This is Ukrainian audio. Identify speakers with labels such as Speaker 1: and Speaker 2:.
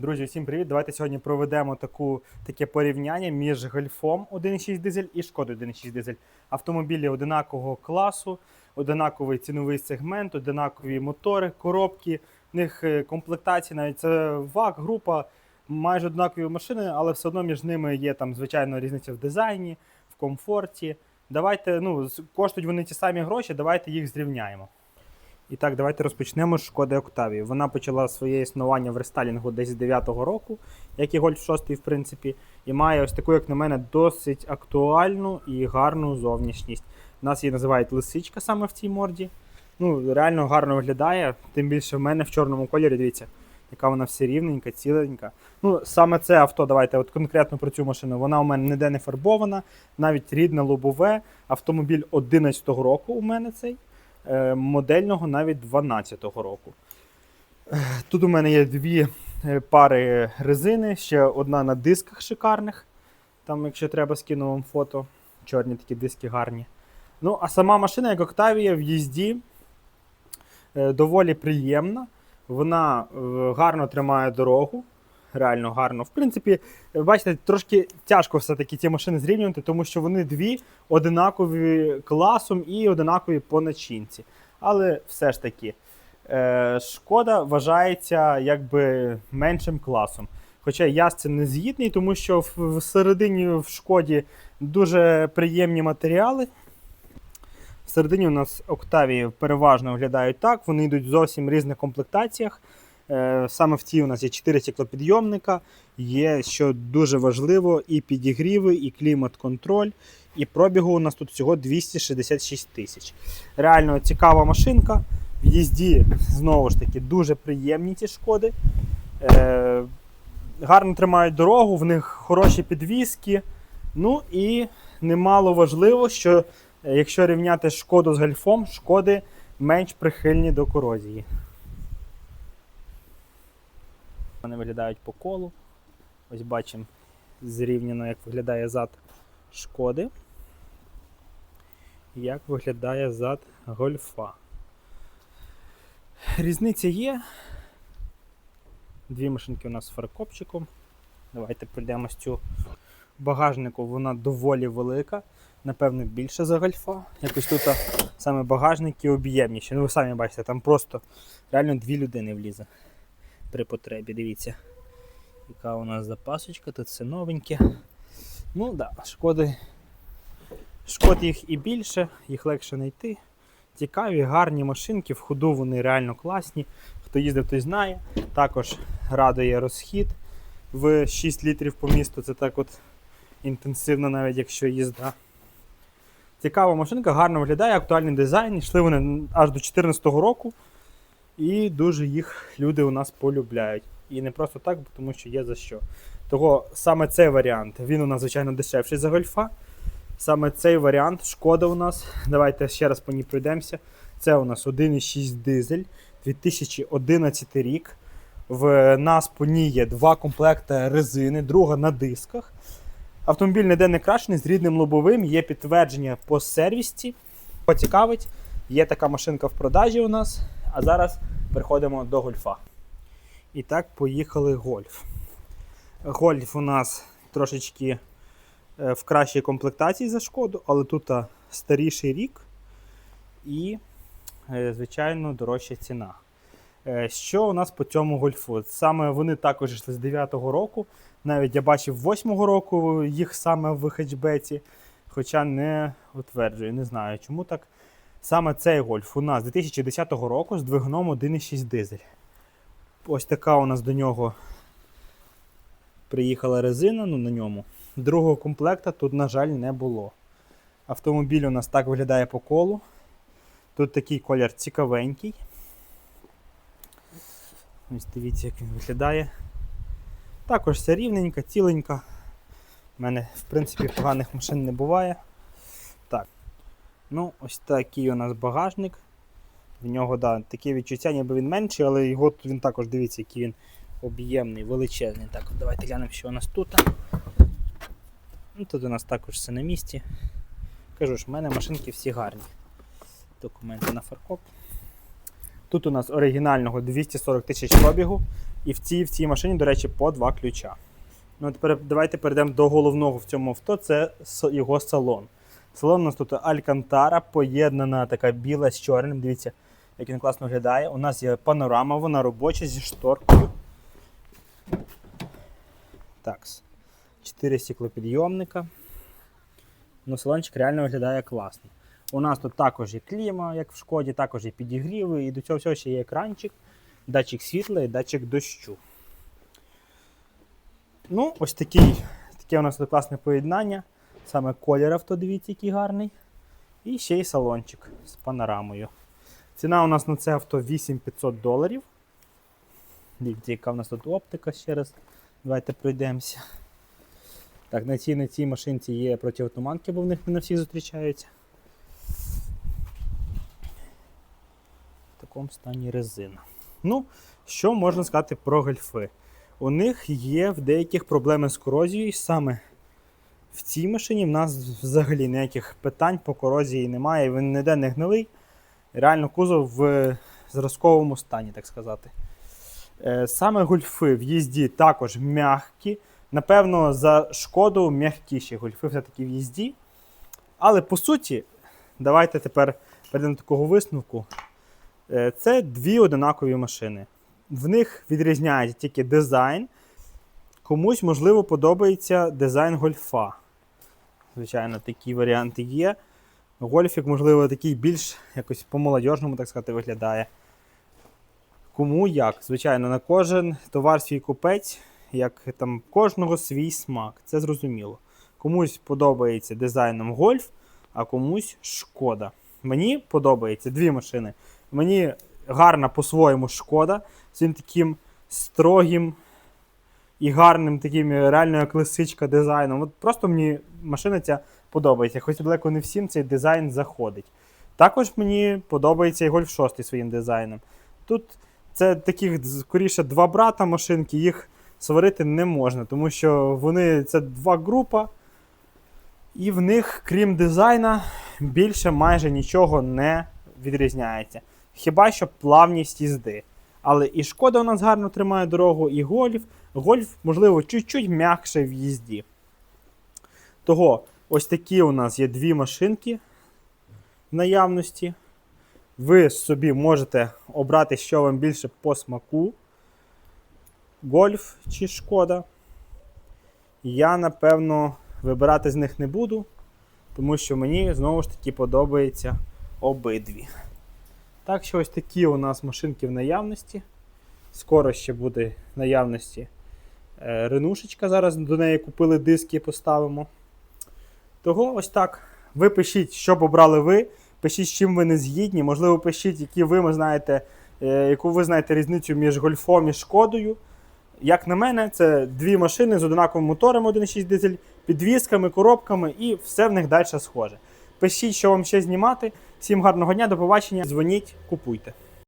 Speaker 1: Друзі, всім привіт! Давайте сьогодні проведемо таку, таке порівняння між гольфом 1.6 дизель і шкодою 1.6 дизель. Автомобілі одинакового класу, одинаковий ціновий сегмент, одинакові мотори, коробки, в них е, комплектації, навіть це ВАК, група, майже однакові машини, але все одно між ними є там, звичайно, різниця в дизайні, в комфорті. Давайте, ну, коштують вони ті самі гроші, давайте їх зрівняємо. І так, давайте розпочнемо з Шкоди Октавії. Вона почала своє існування в рестайлінгу десь з 9-го року, як і Гольф 6, в принципі, і має ось таку, як на мене, досить актуальну і гарну зовнішність. Нас її називають лисичка саме в цій морді. Ну, реально гарно виглядає, тим більше в мене в чорному кольорі, дивіться, яка вона все рівненька, ціленька. Ну, саме це авто, давайте, от конкретно про цю машину, вона у мене ніде не фарбована, навіть рідне лобове. Автомобіль 11-го року у мене цей модельного навіть 12-го року. Е, Тут у мене є дві е, пари резини, ще одна на дисках шикарних. Там, якщо треба, скину вам фото. Чорні такі диски гарні. Ну, а сама машина, як Octavia, в їзді е, доволі приємна. Вона е, гарно тримає дорогу. Реально гарно. В принципі, бачите, трошки тяжко все-таки ці машини зрівнювати, тому що вони дві одинакові класом і одинакові по начинці. Але все ж таки, е, шкода вважається якби меншим класом. Хоча я з цим не згідний, тому що в- всередині в шкоді дуже приємні матеріали. Всередині у нас Октавії переважно виглядають так, вони йдуть в зовсім різних комплектаціях. Е, Саме в цій у нас є 4 стеклопідйомника, є, що дуже важливо, і підігріви, і клімат-контроль, і пробігу у нас тут всього 266 тисяч. Реально цікава машинка. В їзді, знову ж таки, дуже приємні ці шкоди. Е, гарно тримають дорогу, в них хороші підвіски. Ну і немало важливо, що е, якщо рівняти шкоду з гольфом, шкоди менш прихильні до корозії. Вони виглядають по колу. Ось бачимо зрівняно, як виглядає зад шкоди. Як виглядає зад гольфа. Різниця є. Дві машинки у нас з фаркопчиком. Давайте пройдемо з цю багажнику, вона доволі велика. Напевно, більше за гольфа. Якось тут саме багажники об'ємніші. Ну ви самі бачите, там просто реально дві людини влізе при потребі. Дивіться, яка у нас запасочка, тут все новеньке. Ну да, шкоди. Шкод їх і більше, їх легше знайти. Цікаві, гарні машинки, в ходу вони реально класні. Хто їздив, той знає. Також радує розхід в 6 літрів по місту. Це так от інтенсивно, навіть якщо їзда. Цікава машинка, гарно виглядає, актуальний дизайн. Йшли вони аж до 2014 року. І дуже їх люди у нас полюбляють. І не просто так, тому що є за що. Того саме цей варіант, він у нас, звичайно, дешевший за гольфа. Саме цей варіант, шкода у нас. Давайте ще раз по ній пройдемося. Це у нас 1,6 дизель, 2011 рік. В нас по ній є два комплекти резини, друга на дисках. Автомобіль ніде не крашений з рідним лобовим, є підтвердження по сервісці. Поцікавить, є така машинка в продажі у нас. А зараз переходимо до гольфа. І так, поїхали гольф. Гольф у нас трошечки е, в кращій комплектації за шкоду, але тут старіший рік і, е, звичайно, дорожча ціна. Е, Що у нас по цьому гольфу? Саме вони також йшли з 9-го року. Навіть я бачив 8-го року їх саме в хетчбеці, хоча не утверджую, не знаю чому так. Саме цей гольф у нас 2010 року з двигуном 1,6 дизель. Ось така у нас до нього приїхала резина, ну на ньому. Другого комплекта тут, на жаль, не було. Автомобіль у нас так виглядає по колу. Тут такий колір цікавенький. Ось дивіться, як він виглядає. Також все рівненька, ціленька. У мене, в принципі, поганих машин не буває. Ну, ось такий у нас багажник. В нього, да, таке відчуття, ніби він менший, але його він також дивіться, який він об'ємний, величезний. Так, давайте глянемо, що у нас тут. Ну, тут у нас також все на місці. Кажу ж, в мене машинки всі гарні. Документи на фаркоп. Тут у нас оригінального 240 тисяч пробігу. І в цій, в цій машині, до речі, по два ключа. Ну, тепер давайте перейдемо до головного в цьому авто. Це його салон. Салон у нас тут Алькантара, поєднана така біла з чорним. Дивіться, як він класно виглядає. У нас є панорама, вона робоча зі шторкою. Так. Чотири стеклопідйомника. Ну, салончик реально виглядає класно. У нас тут також є кліма, як в шкоді, також є підігріви, і до цього всього ще є екранчик, датчик світла і датчик дощу. Ну, ось такий, таке у нас тут класне поєднання. Саме колір авто, дивіться, який гарний. І ще й салончик з панорамою. Ціна у нас на це авто 8500 доларів. Дивіться, яка у нас тут оптика ще раз. Давайте пройдемося. Так, на цій, на цій машинці є протиотуманки, бо в них не на всіх зустрічаються. В такому стані резина. Ну, що можна сказати про гольфи? У них є в деяких проблеми з корозією. Саме в цій машині в нас взагалі ніяких питань по корозії немає. Він ніде не гнилий. Реально кузов в зразковому стані, так сказати. Е, Саме гольфи в їзді також м'які. Напевно, за шкоду м'якіші гольфи все-таки в їзді. Але по суті, давайте тепер перейдемо до такого висновку. Е, Це дві одинакові машини. В них відрізняється тільки дизайн. Комусь, можливо, подобається дизайн гольфа. Звичайно, такі варіанти є. Гольфік, можливо, такий більш якось по-молодіжному, так сказати, виглядає. Кому як? Звичайно, на кожен товар свій купець, як там кожного свій смак. Це зрозуміло. Комусь подобається дизайном гольф, а комусь шкода. Мені подобається дві машини. Мені гарна по-своєму шкода цим таким строгим і гарним таким реально як лисичка дизайном. От просто мені машина ця подобається. Хоч далеко не всім цей дизайн заходить. Також мені подобається і Гольф 6 своїм дизайном. Тут це таких скоріше два брата машинки, їх сварити не можна, тому що вони це два група, і в них, крім дизайна, більше майже нічого не відрізняється. Хіба що плавність їзди. Але і шкода у нас гарно тримає дорогу, і гольф. Гольф, можливо, чуть-чуть м'якше в їзді. Того, ось такі у нас є дві машинки в наявності. Ви собі можете обрати, що вам більше по смаку. Гольф чи шкода. Я, напевно, вибирати з них не буду, тому що мені знову ж таки подобаються обидві. Так що ось такі у нас машинки в наявності. Скоро ще буде в наявності ренушечка. Зараз до неї купили диски поставимо. Того ось так. Ви пишіть, що б обрали ви. Пишіть, з чим ви не згідні. Можливо, пишіть, які ви знаєте, е, яку ви знаєте різницю між гольфом і шкодою. Як на мене, це дві машини з однаковим мотором 1.6 дизель, підвісками, коробками і все в них далі схоже. Пишіть, що вам ще знімати. Всім гарного дня, до побачення. Дзвоніть, купуйте.